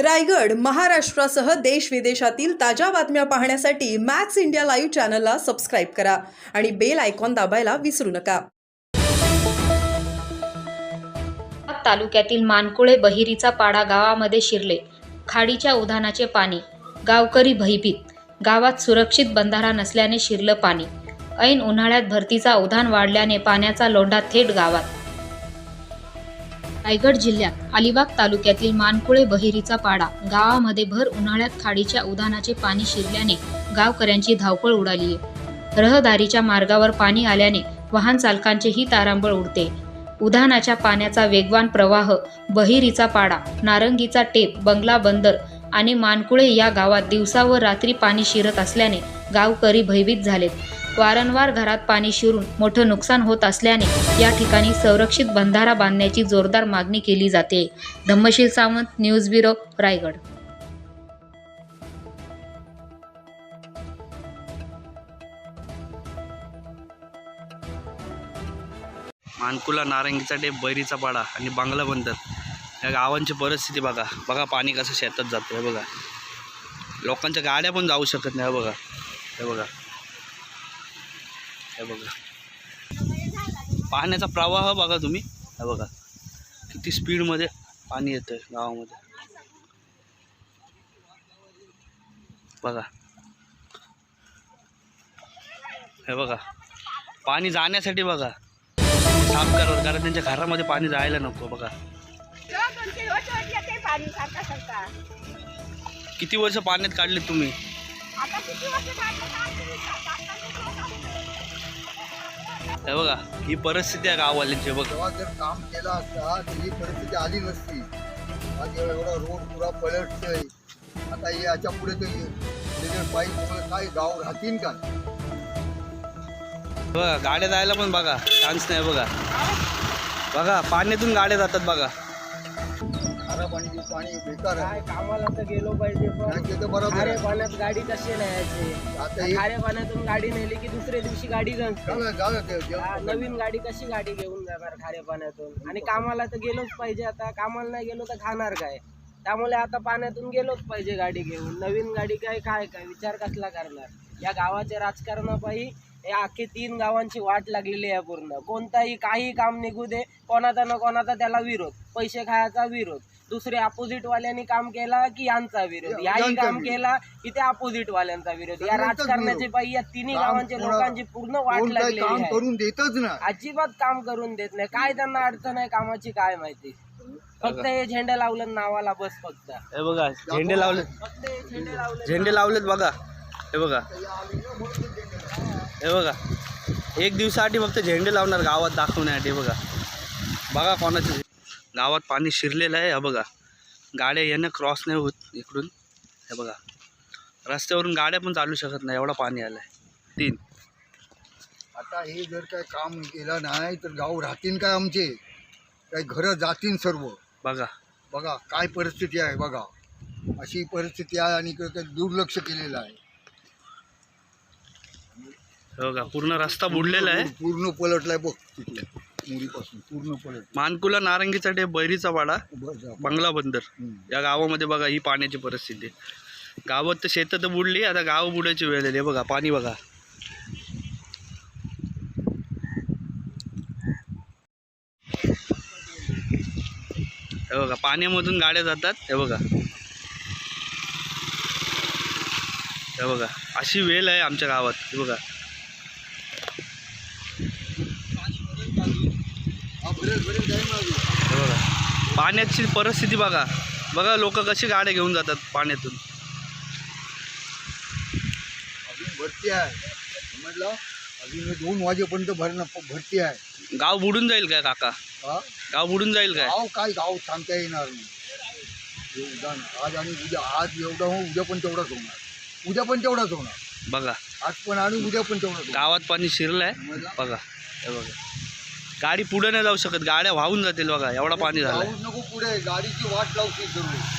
रायगड महाराष्ट्रासह देश विदेशातील ताज्या बातम्या पाहण्यासाठी मॅक्स इंडिया लाईव्ह चॅनलला सबस्क्राईब करा आणि बेल आयकॉन दाबायला विसरू नका. तालुक्यातील मानकुळे बहिरीचा पाडा गावामध्ये शिरले. खाडीच्या उधाणाचे पाणी गावकरी भयभीत. गावात सुरक्षित बंधारा नसल्याने शिरलं पाणी. ऐन उन्हाळ्यात भरतीचा उधाण वाढल्याने पाण्याचा लोंढा थेट गावात. रायगड जिल्ह्यात अलिबाग तालुक्यातील मानकुळे बहिरीचा पाडा गावामध्ये भर उन्हाळ्यात खाडीच्या उधाणाचे पाणी शिरल्याने गावकऱ्यांची धावपळ उडाली आहे रहदारीच्या मार्गावर पाणी आल्याने वाहन चालकांचेही तारांबळ उडते. उधाणाच्या पाण्याचा वेगवान प्रवाह बहिरीचा पाडा नारंगीचा टेप बंगला बंदर आणि मानकुळे या गावात दिवसा व रात्री पाणी शिरत असल्याने गावकरी भयभीत झालेत. वारंवार घरात पाणी शिरून मोठं नुकसान होत असल्याने या ठिकाणी संरक्षित बंधारा बांधण्याची जोरदार मागणी केली जाते. Dhammasheel Sawant news bureau Raigad. मानकुला नारंगीचा डेप बैरीचा पाडा आणि बांगला बंदर. या गावांची परिस्थिती बघा. बघा पाणी कसं शेतात जातं हे बघा. लोकांच्या गाड्या पण जाऊ शकत नाही बघा. हे बघा. हे बघा. पाण्याचा प्रवाह बघा तुम्ही. हे बघा. किती स्पीडमध्ये पाणी येतं गावामध्ये. बघा. हे बघा. पाणी जाण्यासाठी बघा. साफ करा कारण त्यांच्या घरामध्ये पाणी जायला नको बघा. किती वर्ष पाण्यात काढले तुम्ही? हे बघा ही परिस्थिती आहे गाववाल्यांची बघ. तेव्हा जर काम केलं असता तर ही परिस्थिती आली नसती. आज एवढा रोड पुरा पलटतोय. आता हे याच्यापुढे तर पाईपमुळे काय गाव राहतील काय? बघा गाड्या जायला पण बघा चान्स नाही बघा. बघा पाण्यातून गाड्या जातात बघा. पाणी बेकार आहे. कामाला तर गेलो पाहिजे पण. नाही ते तर बरोबर खारे आहे. पाण्यात गाडी कशी न्यायची? आता हे खाऱ्या पाण्यातून गाडी नेली की दुसऱ्या दिवशी गाडी ते जेवण हा. नवीन गाडी कशी गाडी घेऊन जाणार खाऱ्या पाण्यातून आणि कामाला तर गेलोच पाहिजे आता. कामाला नाही गेलो तर खाणार काय? त्यामुळे आता पाण्यातून गेलोच पाहिजे गाडी घेऊन. नवीन गाडी काय काय काय? विचार कसला करणार? या गावाच्या राजकारणापायी या अख्खे तीन गावांची वाट लागलेली आहे पूर्ण. कोणताही काही काम निघू दे कोणाचा ना कोणाचा त्याला विरोध. पैसे खायचा विरोध. दुसरे अपोजिट वाल्यांनी काम केला की यांचा विरोध. याही काम. केला की त्या अपोजिट वाल्यांचा विरोध. या राजकारणाची. पायी या तिन्ही गावांच्या लोकांची पूर्ण वाट लागलेली आहे. करून देतच ना. अजिबात काम करून देत नाही. काय त्यांना अडचण आहे कामाची काय माहिती? फक्त हे झेंडे लावलं नावाला बस फक्त. हे बघा झेंडे लावले. फक्त हे झेंडे लावले झेंडे लावलेत बघा. हे बघा. हे बघा. एक दिवसासाठी फक्त झेंडे लावणार गावात दाखवण्यासाठी बघा. बघा कोणाचे. गावात पाणी शिरलेलं आहे हा बघा. गाड्या येणं क्रॉस नाही होत इकडून. हे बघा. रस्त्यावरून गाड्या पण चालू शकत नाही एवढा पाणी आलं आहे तीन. आता हे जर काय काम केलं नाही तर गाव राहतील काय आमचे? काय घरं जातील सर्व? बघा. बघा काय परिस्थिती आहे बघा. अशी परिस्थिती आहे आणि दुर्लक्ष केलेलं आहे. हे बघा पूर्ण रस्ता बुडलेला आहे पूर्ण पलटलाय बघ मुरीपासून पूर्ण पलट मानकुला नारंगीचा टेप बैरीचा वाडा. बंगला बंदर. या गावामध्ये बघा ही पाण्याची परिस्थिती. गावात तर शेतं तर बुडली आता गाव बुडायची वेळ आली. बघा पाणी बघा हे बघा पाण्यामधून गाड्या जातात हे बघा हे बघा अशी वेळ आहे आमच्या गावात हे बघा हा, बरेच बरेच जाईल ना अजून. हे बघा. पाण्याची परिस्थिती बघा. बघा लोक कशी गाड्या घेऊन जातात पाण्यातून. अजून भरती आहे. समजलं? अजून दोन वाजेपर्यंत भरणं भरती आहे. गाव बुडून जाईल काय काका? हा? गाव बुडून जाईल काय? गाव काय गाव सांगता येणार नाही. आज आणि उद्या. आज एवढा हो उद्या पण तेवढाच होणार. उद्या पण तेवढाच होणार. बघा. आज पण आणि उद्या पण तेवढाच. गावात पाणी शिरलंय. समजलं? बघा. हे बघा. गाडी पुढे नाही जाऊ शकत गाड्या वाहून जातील बघा एवढा पाणी झालाय. नको पुढे गाडीची वाट लावतील सर्व